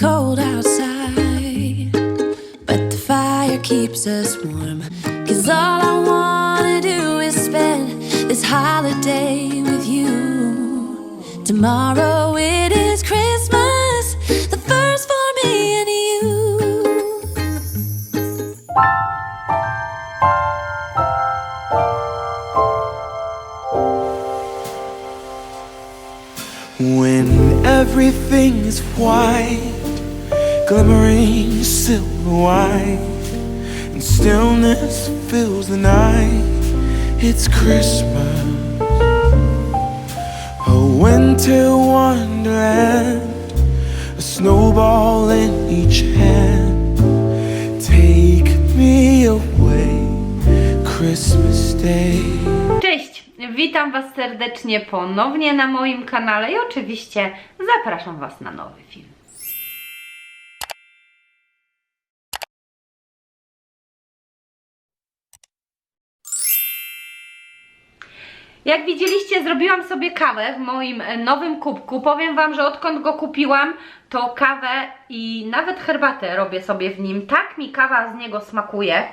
cold outside, but the fire keeps us warm. Cause all I wanna do is spend this holiday with you. Tomorrow it is Christmas, the first for me and you. When everything is white, glimmering silver white, and stillness fills the night, it's Christmas. A winter wonderland, a snowball in each hand. Take me away, Christmas Day. Cześć! Witam Was serdecznie ponownie na moim kanale i oczywiście zapraszam Was na nowy film. Jak widzieliście, zrobiłam sobie kawę w moim e, nowym kubku. Powiem Wam, że odkąd go kupiłam, to kawę i nawet herbatę robię sobie w nim. Tak mi kawa z niego smakuje.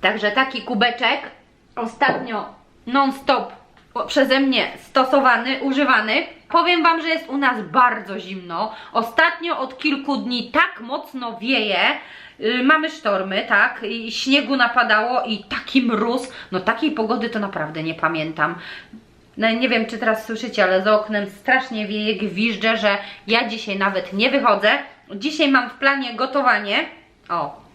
Także taki kubeczek ostatnio non-stop przeze mnie stosowany, używany. Powiem Wam, że jest u nas bardzo zimno. Ostatnio od kilku dni tak mocno wieje. Yy, mamy sztormy, tak? I śniegu napadało i taki mróz. No takiej pogody to naprawdę nie pamiętam. No, nie wiem, czy teraz słyszycie, ale za oknem strasznie wieje, gwiżdżę, że ja dzisiaj nawet nie wychodzę. Dzisiaj mam w planie gotowanie. O,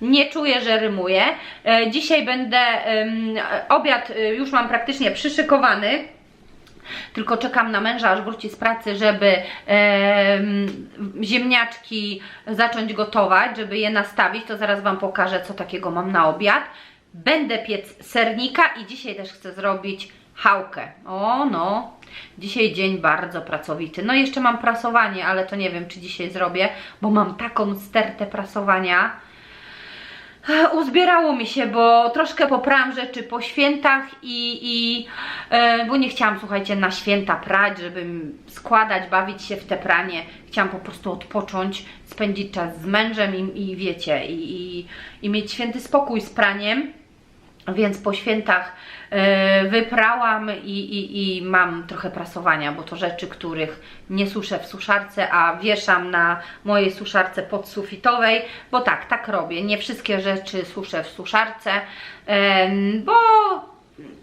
nie czuję, że rymuję. E, dzisiaj będę, obiad e, już mam praktycznie przyszykowany. Tylko czekam na męża, aż wróci z pracy, żeby em, ziemniaczki zacząć gotować, żeby je nastawić. To zaraz Wam pokażę, co takiego mam na obiad. Będę piec sernika i dzisiaj też chcę zrobić chałkę. O no, dzisiaj dzień bardzo pracowity. No jeszcze mam prasowanie, ale to nie wiem, czy dzisiaj zrobię, bo mam taką stertę prasowania. Uzbierało mi się, bo troszkę poprałam rzeczy po świętach i, i e, bo nie chciałam, słuchajcie, na święta prać, żeby składać, bawić się w te pranie. Chciałam po prostu odpocząć, spędzić czas z mężem i, i wiecie, i, i, i mieć święty spokój z praniem. Więc po świętach e, wyprałam i, i, i mam trochę prasowania, bo to rzeczy, których nie suszę w suszarce, a wieszam na mojej suszarce podsufitowej, bo tak, tak robię. Nie wszystkie rzeczy suszę w suszarce, em, bo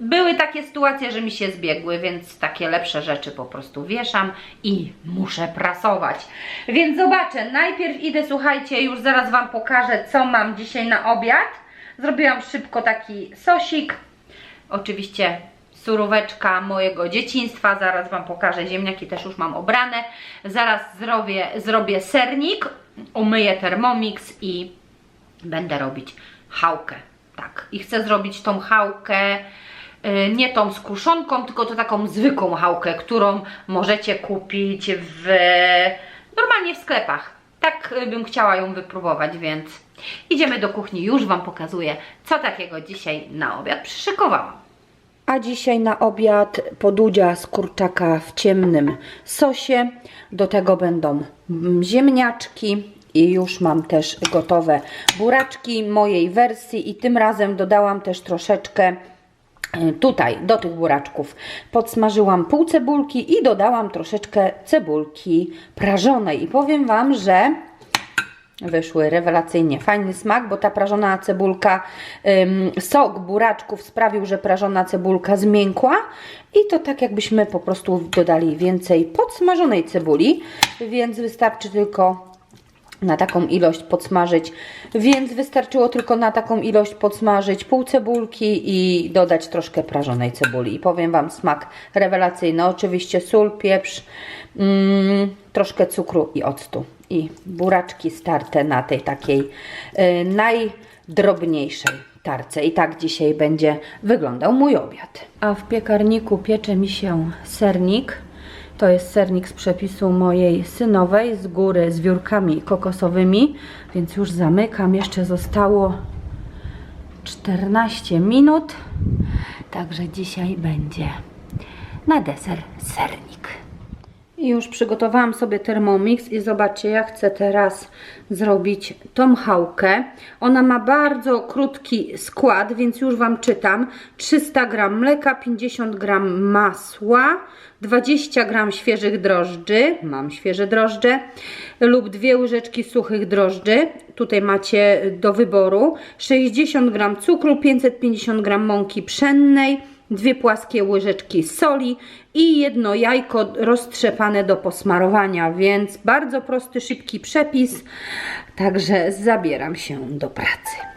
były takie sytuacje, że mi się zbiegły, więc takie lepsze rzeczy po prostu wieszam i muszę prasować. Więc zobaczę, najpierw idę, słuchajcie, już zaraz Wam pokażę, co mam dzisiaj na obiad. Zrobiłam szybko taki sosik. Oczywiście suróweczka mojego dzieciństwa. Zaraz Wam pokażę. Ziemniaki też już mam obrane. Zaraz zrobię, zrobię sernik, umyję Thermomix i będę robić chałkę. Tak. I chcę zrobić tą chałkę y, nie tą z kruszonką, tylko to taką zwykłą chałkę, którą możecie kupić w normalnie w sklepach. Tak y, bym chciała ją wypróbować, więc idziemy do kuchni. Już Wam pokazuję, co takiego dzisiaj na obiad przyszykowałam. A dzisiaj na obiad podudzia z kurczaka w ciemnym sosie. Do tego będą ziemniaczki i już mam też gotowe buraczki mojej wersji i tym razem dodałam też troszeczkę tutaj do tych buraczków. Podsmażyłam pół cebulki i dodałam troszeczkę cebulki prażonej. I powiem Wam, że wyszły rewelacyjnie. Fajny smak, bo ta prażona cebulka, sok buraczków sprawił, że prażona cebulka zmiękła. I to tak jakbyśmy po prostu dodali więcej podsmażonej cebuli, więc wystarczy tylko na taką ilość podsmażyć, więc wystarczyło tylko na taką ilość podsmażyć pół cebulki i dodać troszkę prażonej cebuli. I powiem Wam, smak rewelacyjny. Oczywiście sól, pieprz, mm, troszkę cukru i octu. I buraczki starte na tej takiej y, najdrobniejszej tarce. I tak dzisiaj będzie wyglądał mój obiad. A w piekarniku piecze mi się sernik. To jest sernik z przepisu mojej synowej z góry z wiórkami kokosowymi, więc już zamykam. Jeszcze zostało 14 minut. Także dzisiaj będzie na deser sernik. I już przygotowałam sobie Thermomix i zobaczcie, ja chcę teraz zrobić tą chałkę. Ona ma bardzo krótki skład, więc już Wam czytam. 300 g mleka, 50 g masła, 20 g świeżych drożdży, mam świeże drożdże, lub dwie łyżeczki suchych drożdży, tutaj macie do wyboru, 60 g cukru, 550 g mąki pszennej, dwie płaskie łyżeczki soli i jedno jajko roztrzepane do posmarowania, więc bardzo prosty, szybki przepis. Także zabieram się do pracy.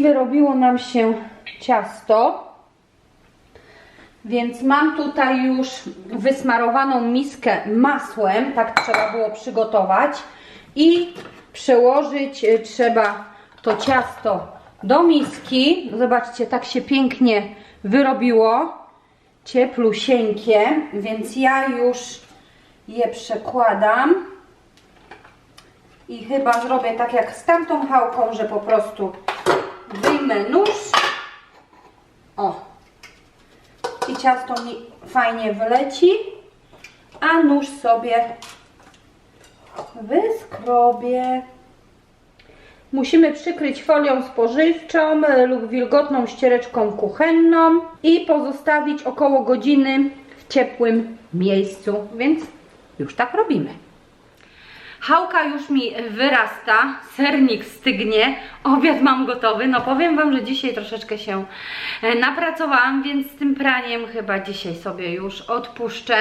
Wyrobiło nam się ciasto. Więc mam tutaj już wysmarowaną miskę masłem, tak trzeba było przygotować. I przełożyć y, trzeba to ciasto do miski. Zobaczcie, tak się pięknie wyrobiło. Cieplusieńkie, więc ja już je przekładam. I chyba zrobię tak jak z tamtą chałką, że po prostu wyjmę nóż. O. I ciasto mi fajnie wyleci. A nóż sobie wyskrobię. Musimy przykryć folią spożywczą lub wilgotną ściereczką kuchenną i pozostawić około godziny w ciepłym miejscu, więc już tak robimy. Chałka już mi wyrasta, sernik stygnie, obiad mam gotowy. No powiem Wam, że dzisiaj troszeczkę się e, napracowałam, więc z tym praniem chyba dzisiaj sobie już odpuszczę.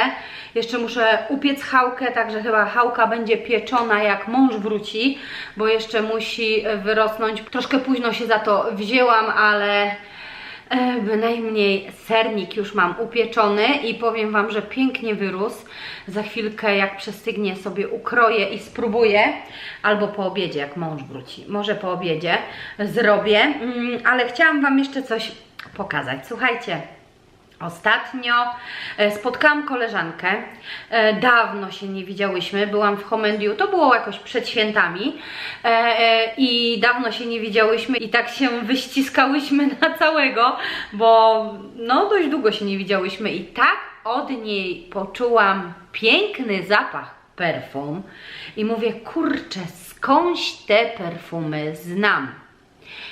Jeszcze muszę upiec chałkę, także chyba chałka będzie pieczona jak mąż wróci, bo jeszcze musi wyrosnąć. Troszkę późno się za to wzięłam, ale Bynajmniej sernik już mam upieczony i powiem Wam, że pięknie wyrósł. Za chwilkę jak przestygnie sobie ukroję i spróbuję. Albo po obiedzie, jak mąż wróci. Może po obiedzie zrobię. Mm, Ale chciałam Wam jeszcze coś pokazać. Słuchajcie. Ostatnio e, spotkałam koleżankę, e, dawno się nie widziałyśmy, byłam w Homendiu, to było jakoś przed świętami. E, i dawno się nie widziałyśmy i tak się wyściskałyśmy na całego, bo no dość długo się nie widziałyśmy. I tak od niej poczułam piękny zapach perfum. I mówię, kurczę, skądś te perfumy znam.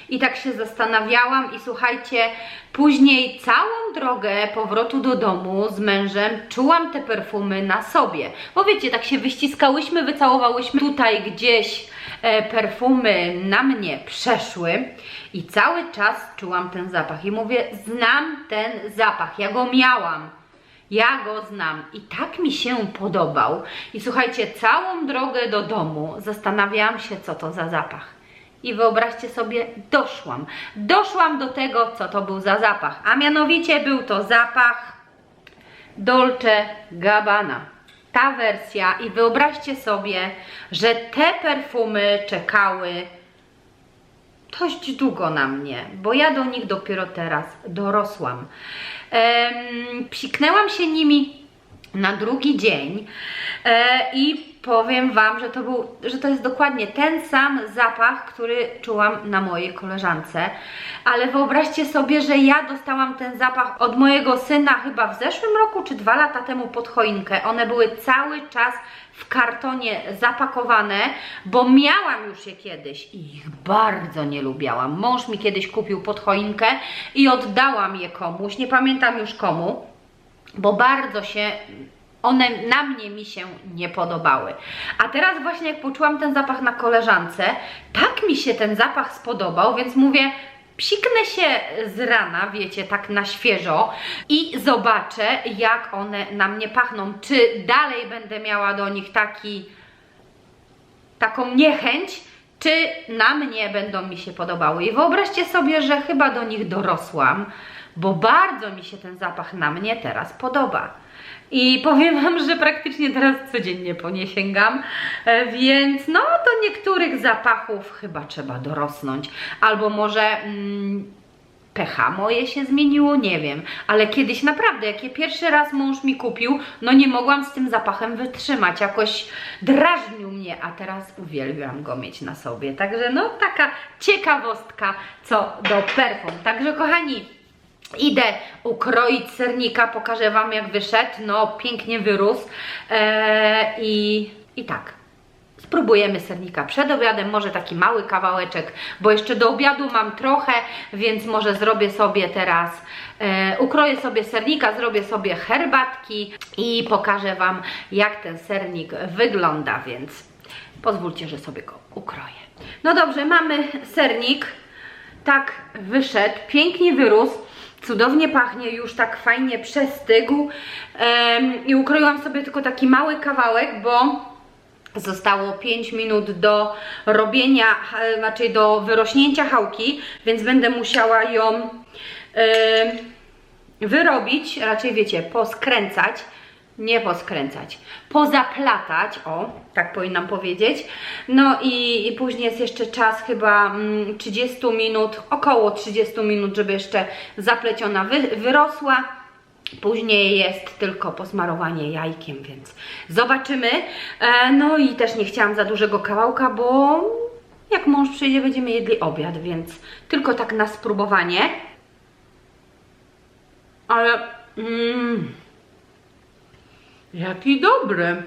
I tak się zastanawiałam i słuchajcie, później całą drogę powrotu do domu z mężem czułam te perfumy na sobie. Bo wiecie, tak się wyściskałyśmy, wycałowałyśmy tutaj gdzieś e, perfumy na mnie przeszły i cały czas czułam ten zapach i mówię, znam ten zapach, ja go miałam. Ja go znam i tak mi się podobał. I słuchajcie, całą drogę do domu zastanawiałam się, co to za zapach. I wyobraźcie sobie, doszłam. Doszłam do tego, co to był za zapach. A mianowicie był to zapach Dolce Gabbana. Ta wersja i wyobraźcie sobie, że te perfumy czekały dość długo na mnie, bo ja do nich dopiero teraz dorosłam. Em, psiknęłam się nimi na drugi dzień E, I powiem Wam, że to, był, że to jest dokładnie ten sam zapach, który czułam na mojej koleżance. Ale wyobraźcie sobie, że ja dostałam ten zapach od mojego syna chyba w zeszłym roku, czy dwa lata temu pod choinkę. One były cały czas w kartonie zapakowane, bo miałam już je kiedyś i ich bardzo nie lubiałam. Mąż mi kiedyś kupił pod choinkę i oddałam je komuś, nie pamiętam już komu, bo bardzo się one na mnie mi się nie podobały. A teraz właśnie jak poczułam ten zapach na koleżance, tak mi się ten zapach spodobał, więc mówię, psiknę się z rana, wiecie, tak na świeżo i zobaczę jak one na mnie pachną. Czy dalej będę miała do nich taki taką niechęć, czy na mnie będą mi się podobały. I wyobraźcie sobie, że chyba do nich dorosłam, bo bardzo mi się ten zapach na mnie teraz podoba. I powiem Wam, że praktycznie teraz codziennie po nie sięgam, e, więc no do niektórych zapachów chyba trzeba dorosnąć. Albo może mm, moje się zmieniło, nie wiem, ale kiedyś naprawdę, jak je pierwszy raz mąż mi kupił, no nie mogłam z tym zapachem wytrzymać, jakoś drażnił mnie, a teraz uwielbiam go mieć na sobie, także no taka ciekawostka co do perfum, także kochani, Idę ukroić sernika, pokażę Wam jak wyszedł, no pięknie wyrósł. Eee, i, i tak, Spróbujemy sernika przed obiadem, może taki mały kawałeczek, bo jeszcze do obiadu mam trochę, więc może zrobię sobie teraz, e, ukroję sobie sernika, zrobię sobie herbatki i pokażę Wam jak ten sernik wygląda, więc pozwólcie, że sobie go ukroję. No dobrze, mamy sernik, tak wyszedł, pięknie wyrósł, cudownie pachnie, już tak fajnie przestygł. Em, i ukroiłam sobie tylko taki mały kawałek, bo Zostało 5 minut do robienia, znaczy do wyrośnięcia chałki, więc będę musiała ją e, wyrobić, raczej wiecie, poskręcać, nie poskręcać, pozaplatać, o, tak powinnam powiedzieć. No i, i później jest jeszcze czas chyba mm, 30 minut, około 30 minut, żeby jeszcze zapleciona wy, wyrosła. Później jest tylko posmarowanie jajkiem, więc zobaczymy. E, no i też nie chciałam za dużego kawałka, bo jak mąż przyjdzie, będziemy jedli obiad, więc tylko tak na spróbowanie. Ale mm, jaki dobry.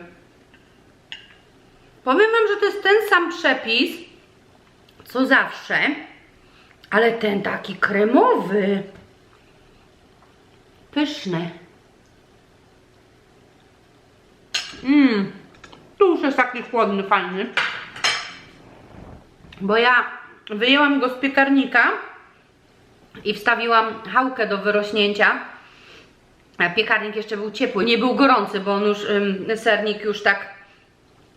Powiem Wam, że to jest ten sam przepis, co zawsze, ale ten taki kremowy. Pyszny. Mmm, tu już jest taki chłodny, fajny. Bo ja wyjęłam go z piekarnika i wstawiłam chałkę do wyrośnięcia. Piekarnik jeszcze był ciepły, nie był gorący, bo on już, sernik już tak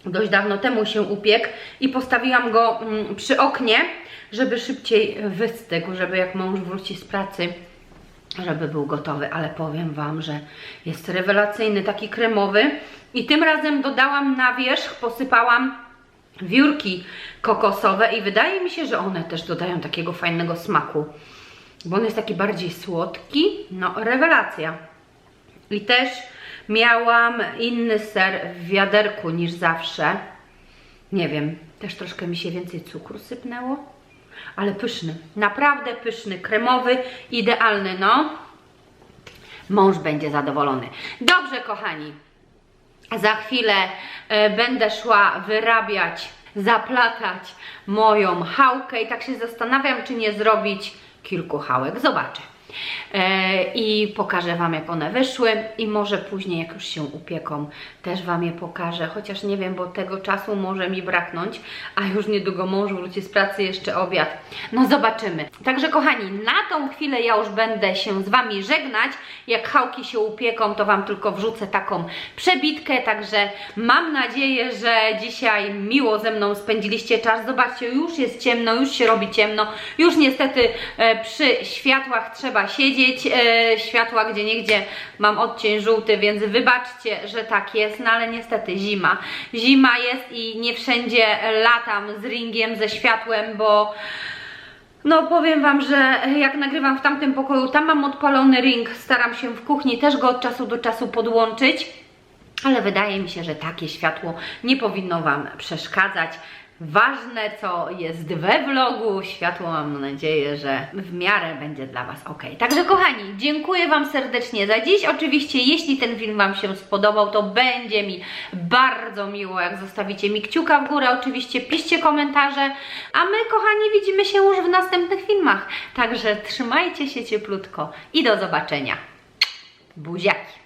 dość dawno temu się upiekł i postawiłam go przy oknie, żeby szybciej wystygł, żeby jak mąż wróci z pracy, żeby był gotowy, ale powiem Wam, że jest rewelacyjny, taki kremowy. I tym razem dodałam na wierzch, posypałam wiórki kokosowe i wydaje mi się, że one też dodają takiego fajnego smaku, bo on jest taki bardziej słodki, no rewelacja. I też miałam inny ser w wiaderku niż zawsze, nie wiem, też troszkę mi się więcej cukru sypnęło, ale pyszny, naprawdę pyszny, kremowy, idealny, no. Mąż będzie zadowolony. Dobrze, kochani, za chwilę e, będę szła wyrabiać, zaplatać moją chałkę i tak się zastanawiam, czy nie zrobić kilku chałek. Zobaczę. E, I pokażę Wam, jak one wyszły i może później, jak już się upieką, też Wam je pokażę, chociaż nie wiem, bo tego czasu może mi braknąć, a już niedługo mąż wróci z pracy, jeszcze obiad. No zobaczymy. Także kochani, na tą chwilę ja już będę się z Wami żegnać. Jak chałki się upieką, to Wam tylko wrzucę taką przebitkę, także mam nadzieję, że dzisiaj miło ze mną spędziliście czas. Zobaczcie, już jest ciemno, już się robi ciemno, już niestety e, przy światłach siedzieć, e, światła gdzie niegdzie mam odcień żółty, więc wybaczcie, że tak jest, no ale niestety zima. Zima jest i nie wszędzie latam z ringiem, ze światłem, bo no powiem Wam, że jak nagrywam w tamtym pokoju, tam mam odpalony ring, staram się w kuchni też go od czasu do czasu podłączyć, ale wydaje mi się, że takie światło nie powinno Wam przeszkadzać. Ważne, co jest we vlogu, światło mam nadzieję, że w miarę będzie dla Was ok. Także kochani, dziękuję Wam serdecznie za dziś. Oczywiście, jeśli ten film Wam się spodobał, to będzie mi bardzo miło, jak zostawicie mi kciuka w górę. Oczywiście piszcie komentarze, a my, kochani, widzimy się już w następnych filmach. Także trzymajcie się cieplutko i do zobaczenia. Buziaki!